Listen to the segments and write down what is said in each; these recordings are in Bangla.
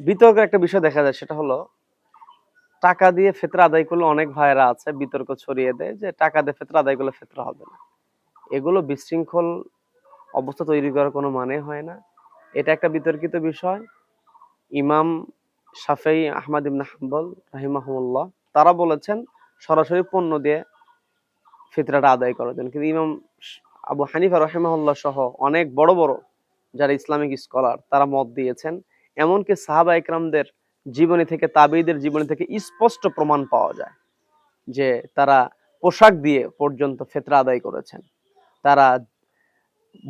বিতর্কের একটা বিষয় দেখা যায়, সেটা হলো টাকা দিয়ে ফেতরা আদায় করলে অনেক ভাইয়েরা আছে, বিতর্ক ছড়িয়ে দেয় যে টাকা দিয়ে ফেতরা আদায় করলে ফেতরা হবে না। এগুলো বিশৃঙ্খল অবস্থা তৈরি করার কোনো মানে হয় না। এটা একটা বিতর্কিত বিষয়। ইমাম শাফেই আহমদ ইবনে হাম্বল রাহিমাহুল্লাহ, তারা বলেছেন সরাসরি পণ্য দিয়ে ফিতরাটা আদায় করার জন্য। কিন্তু ইমাম আবু হানিফা রহিমাহুল্লাহ সহ অনেক বড় বড় যারা ইসলামিক স্কলার, তারা মত দিয়েছেন এমনকি সাহাবা একরামদের জীবনী থেকে তাবিদের জীবনী থেকে স্পষ্ট প্রমাণ পাওয়া যায় যে তারা পোশাক দিয়ে পর্যন্ত ফেতরা আদায় করেছেন। তারা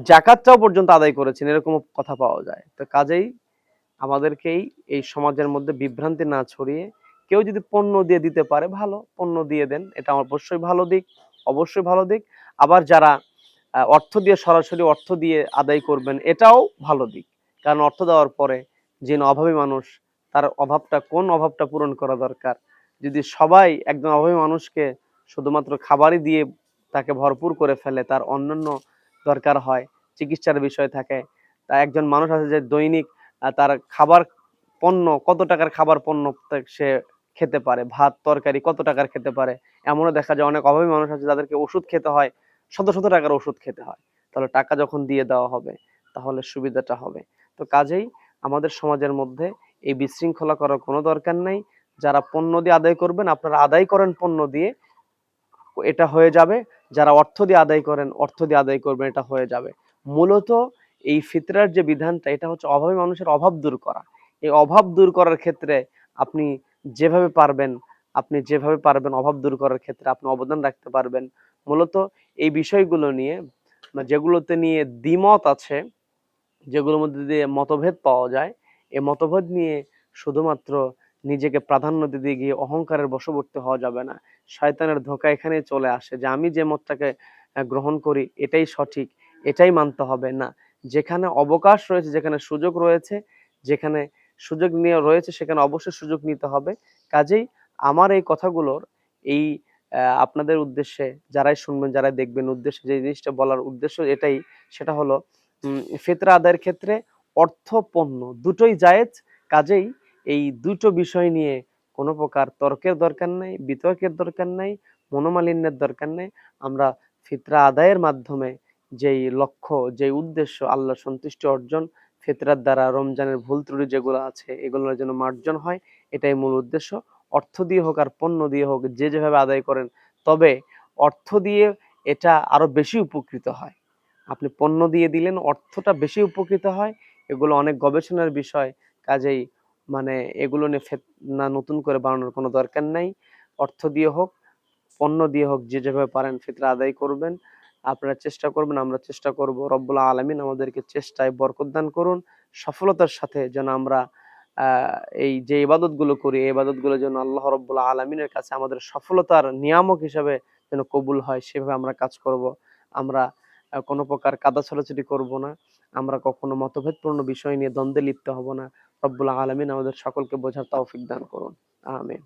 জাকাতটাও পর্যন্ত আদায় করেছেন এরকম কথা পাওয়া যায়। তো কাজেই আমাদেরকেই এই সমাজের মধ্যে বিভ্রান্তি না ছড়িয়ে কেউ যদি পণ্য দিয়ে দিতে পারে, ভালো, পণ্য দিয়ে দেন, এটা অবশ্যই ভালো দিক, অবশ্যই ভালো দিক। আবার যারা অর্থ দিয়ে, সরাসরি অর্থ দিয়ে আদায় করবেন, এটাও ভালো দিক। কারণ অর্থ দেওয়ার পরে যে অভাবী মানুষ, তার অভাবটা কোন অভাবটা পূরণ করা দরকার? যদি সবাই একজন অভাবী মানুষকে শুধুমাত্র খাবারই দিয়ে তাকে ভরপুর করে ফেলে, তার অন্যান্য দরকার হয়, চিকিৎসার বিষয় থাকে, তা একজন মানুষ আছে যে দৈনিক তার খাবার পণ্য, কত টাকার খাবার পণ্য সে খেতে পারে? ভাত, তরকারি কত টাকার খেতে পারে? এমনও দেখা যায় অনেক অভাবী মানুষ আছে যাদেরকে ওষুধ খেতে হয়, শত শত টাকার ওষুধ খেতে হয়। তাহলে টাকা যখন দিয়ে দেওয়া হবে, তাহলে সুবিধাটা হবে। তো কাজেই আমাদের সমাজের মধ্যে এই বিশৃঙ্খলা করার কোনো দরকার নাই। যারা পণ্য দিয়ে আদায় করবেন, আপনারা আদায় করেন পণ্য দিয়ে, এটা হয়ে যাবে। যারা অর্থ দিয়ে আদায় করেন, অর্থ দিয়ে আদায় করবেন, এটা হয়ে যাবে। মূলত এই ফিতরার যে বিধানটা, এটা হচ্ছে অভাবী মানুষের অভাব দূর করা। এই অভাব দূর করার ক্ষেত্রে আপনি যেভাবে পারবেন, আপনি যেভাবে পারবেন অভাব দূর করার ক্ষেত্রে আপনি অবদান রাখতে পারবেন। মূলত এই বিষয়গুলো নিয়ে, যেগুলোতে নিয়ে দ্বিমত আছে যেগুলোর মধ্যে দিয়ে মতভেদ পাওয়া যায়, এ মতভেদ নিয়ে শুধুমাত্র নিজেকে প্রাধান্য দিতে গিয়ে অহংকারের বশবর্তী হওয়া যাবে না। শয়তানের ধোকা এখানে চলে আসে যে আমি যে মতটাকে গ্রহণ করি এটাই সঠিক, এটাই মানতে হবে না। যেখানে অবকাশ রয়েছে, যেখানে সুযোগ রয়েছে, যেখানে সুযোগ নিয়ে রয়েছে, সেখানে অবশ্যই সুযোগ নিতে হবে। কাজেই আমার এই কথাগুলোর এই আপনাদের উদ্দেশ্যে যারাই শুনবেন, যারাই দেখবেন, উদ্দেশ্যে যে জিনিসটা বলার উদ্দেশ্য এটাই, সেটা হলো ফিতরা আদায়ের ক্ষেত্রে অর্থ, পণ্য দুটোই জায়েজ। কাজেই এই দুটো বিষয় নিয়ে কোনো প্রকার তর্কের দরকার নাই, বিতর্কের দরকার নাই, মনোমালিন্যের দরকার নেই। আমরা ফিতরা আদায়ের মাধ্যমে যেই লক্ষ্য, যেই উদ্দেশ্য আল্লাহ সন্তুষ্টি অর্জন, ফিতরার দ্বারা রমজানের ভুল ত্রুটি যেগুলো আছে, এগুলোর যেন মার্জন হয়, এটাই মূল উদ্দেশ্য। অর্থ দিয়ে হোক আর পণ্য দিয়ে হোক, যে যেভাবে আদায় করেন, তবে অর্থ দিয়ে এটা আরও বেশি উপকৃত হয়। আপনি পণ্য দিয়ে দিলেন, অর্থটা বেশি উপকৃত হয়। এগুলো অনেক গবেষণার বিষয়, কাজেই মানে এগুলো নিয়ে ফেতনা নতুন করে বানানোর কোনো দরকার নাই। অর্থ দিয়ে হোক, পণ্য দিয়ে হোক, যে যেভাবে পারেন ফিতরা আদায় করবেন। আপনারা চেষ্টা করবেন, আমরা চেষ্টা করব। রব্বুল আলমিন আমাদেরকে চেষ্টায় বরকত দান করুন, সফলতার সাথে যেন আমরা এই যে ইবাদতগুলো করি, এই ইবাদতগুলো যেন আল্লাহ রব্বুল আলমিনের কাছে আমাদের সফলতার নিয়ামক হিসাবে যেন কবুল হয়, সেভাবে আমরা কাজ করব। আমরা কোনো প্রকার কাদা ছড়াছড়ি করব না। আমরা কখনো মতভেদপূর্ণ বিষয় নিয়ে দ্বন্দ্বে লিপ্ত হব না। রব্বুল আলমিন আমাদের সকলকে বোঝার তৌফিক দান করুন। আমিন।